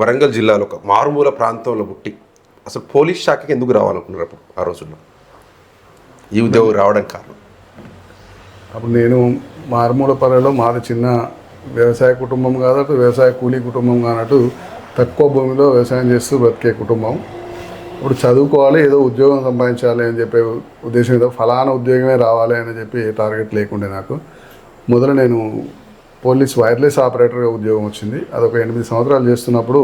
వరంగల్ జిల్లాలో ఒక మారుమూల ప్రాంతంలో పుట్టి అసలు పోలీస్ శాఖకి ఎందుకు రావాలనుకున్నారు అప్పుడు ఆ రోజుల్లో? ఈ ఉద్యోగం రావడం కారణం. అప్పుడు నేను మారుమూల పల్లెలో మాది చిన్న వ్యవసాయ కుటుంబం కాదటు వ్యవసాయ కూలీ కుటుంబం కానట్టు తక్కువ భూమిలో వ్యవసాయం చేస్తూ బ్రతికే కుటుంబం. ఇప్పుడు చదువుకోవాలి ఏదో ఉద్యోగం సంపాదించాలి అని చెప్పే ఉద్దేశం ఏదో ఫలానా ఉద్యోగమే రావాలి అని చెప్పి ఏ టార్గెట్ లేకుండే నాకు. మొదలు నేను పోలీస్ వైర్లెస్ ఆపరేటర్గా ఉద్యోగం వచ్చింది. అదొక ఎనిమిది సంవత్సరాలు చేస్తున్నప్పుడు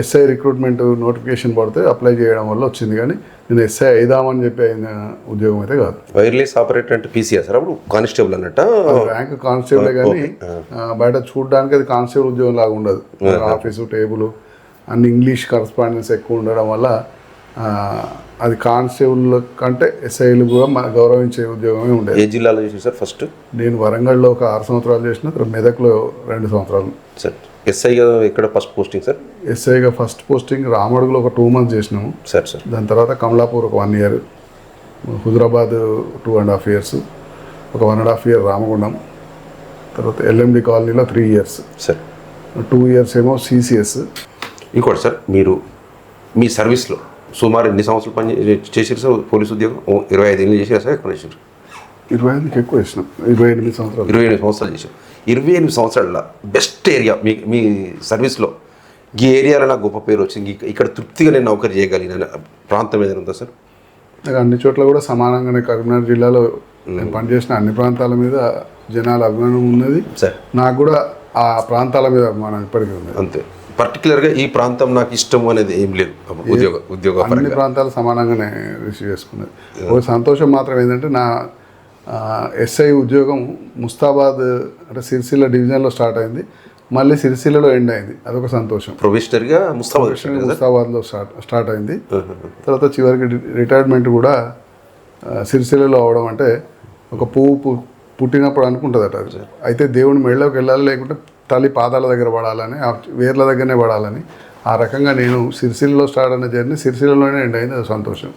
ఎస్ఐ రిక్రూట్మెంట్ నోటిఫికేషన్ పడితే అప్లై చేయడం వల్ల వచ్చింది. కానీ నేను ఎస్ఐ అయిదామని చెప్పి అయిన ఉద్యోగం అయితే కాదు. వైర్లెస్ ఆపరేటర్ అంటే పీసీఆర్ సార్? అప్పుడు కానిస్టేబుల్ అన్నట్ట? ర్యాంక్ కానిస్టేబుల్ కానీ బయట చూడడానికి అది కానిస్టేబుల్ ఉద్యోగం లాగా ఉండదు. ఆఫీసు టేబుల్ అన్ని ఇంగ్లీష్ కరస్పాండెన్స్ ఎక్కువ ఉండడం వల్ల అది కానిస్టేబుల్ కంటే ఎస్ఐలు కూడా మన గౌరవించే ఉద్యోగమే ఉండేది. ఏ జిల్లాలో చేసి సార్ ఫస్ట్? నేను వరంగల్లో ఒక ఆరు సంవత్సరాలు చేసిన తర్వాత మెదక్లో రెండు సంవత్సరాలు. సార్ ఎస్ఐ ఎక్కడ ఫస్ట్ పోస్టింగ్ సార్? ఎస్ఐగా ఫస్ట్ పోస్టింగ్ రామడుగులో ఒక టూ మంత్స్ చేసినాము. Sir sir. దాని తర్వాత కమలాపూర్ ఒక one year Huzurabad two and half years ఒక one and half year Ramagundam తర్వాత ఎల్ఎండి కాలనీలో three years. Sir. Two years ఏమో సిసిఎస్. ఇంకోటి సార్ మీరు మీ సర్వీస్లో సుమారు ఎన్ని సంవత్సరాలు పని చే- చేశారు సార్ పోలీస్ ఉద్యోగం? ఇరవై ఐదు ఏళ్ళు చేశారు సార్ ఎక్కువ చేశారు ఇరవై ఐదుకి ఎక్కువ వేసినాం ఇరవై ఎనిమిది సంవత్సరాలు. ఇరవై ఎనిమిది సంవత్సరాలు చేశారు ఇరవై ఎనిమిది సంవత్సరాల బెస్ట్ ఏరియా మీ మీ సర్వీస్లో. ఈ ఏరియాలో నాకు గొప్ప పేరు వచ్చింది. ఇక- ఇక్కడ తృప్తిగా నేను నౌకరీ చేయగలిగిన ప్రాంతం ఏదైనా ఉందా సార్? నాకు అన్ని చోట్ల కూడా సమానంగానే కరీంనగర్ జిల్లాలో నేను పనిచేసిన అన్ని ప్రాంతాల మీద జనాల అభిమానం ఉన్నది. సార్. నాకు కూడా ఆ ప్రాంతాల మీద అభిమానం ఇప్పటికీ ఉన్నది. అంతే. పర్టికులర్గా ఈ ప్రాంతం నాకు ఇష్టం అనేది ఏం లేదు. ఉద్యోగ ఉద్యోగ అన్ని ప్రాంతాలు సమానంగానే రిసీవ్ చేసుకున్నది. ఒక సంతోషం మాత్రం ఏంటంటే నా ఎస్ఐ ఉద్యోగం ముస్తాబాద్ అంటే సిరిసిల్ల డివిజన్లో స్టార్ట్ అయింది. మళ్ళీ సిరిసిల్లలో ఎండ్ అయింది. అదొక సంతోషం. ప్రొఫెషనల్గా ముస్తాబాద్ ముస్తాబాద్లో స్టార్ట్ స్టార్ట్ అయింది. తర్వాత చివరికి రిటైర్మెంట్ కూడా సిరిసిల్లలో అవడం అంటే ఒక పువ్వు పుట్టినప్పుడు అనుకుంటుందట అది. అయితే దేవుని మెళ్ళలోకి వెళ్ళాలి లేకుంటే తల్లి పాదాల దగ్గర పడాలని ఆ వేర్ల దగ్గరనే పడాలని ఆ రకంగా నేను సిరిసిల్లలో స్టార్ట్ అయిన జర్నీ సిరిసిల్లలోనే ఎండ్ అయింది. సంతోషం.